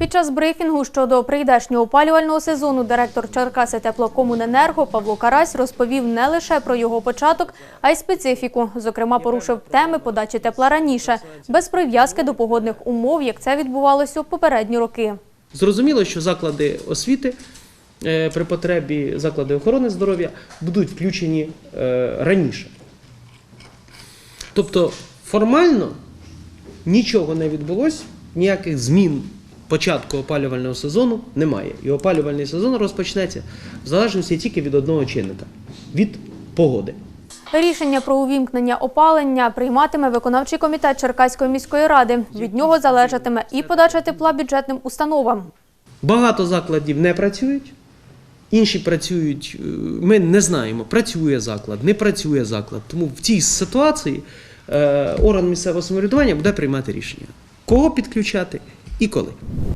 Під час брифінгу щодо прийдешнього опалювального сезону директор Черкаси теплокомуненерго Павло Карась розповів не лише про його початок, а й специфіку. Зокрема, порушив теми подачі тепла раніше, без прив'язки до погодних умов, як це відбувалося у попередні роки. Зрозуміло, що заклади освіти е, при потребі заклади охорони здоров'я будуть включені е, раніше. Тобто формально нічого не відбулося, ніяких змін початку опалювального сезону немає. І опалювальний сезон розпочнеться в залежності тільки від одного чинника від погоди. Рішення про увімкнення опалення прийматиме виконавчий комітет Черкаської міської ради. Від нього залежатиме і подача тепла бюджетним установам. Багато закладів не працюють, інші працюють. е, Ми не знаємо, працює заклад, не працює заклад. Тому в цій ситуації е, орган місцевого самоврядування буде приймати рішення, кого підключати і коли.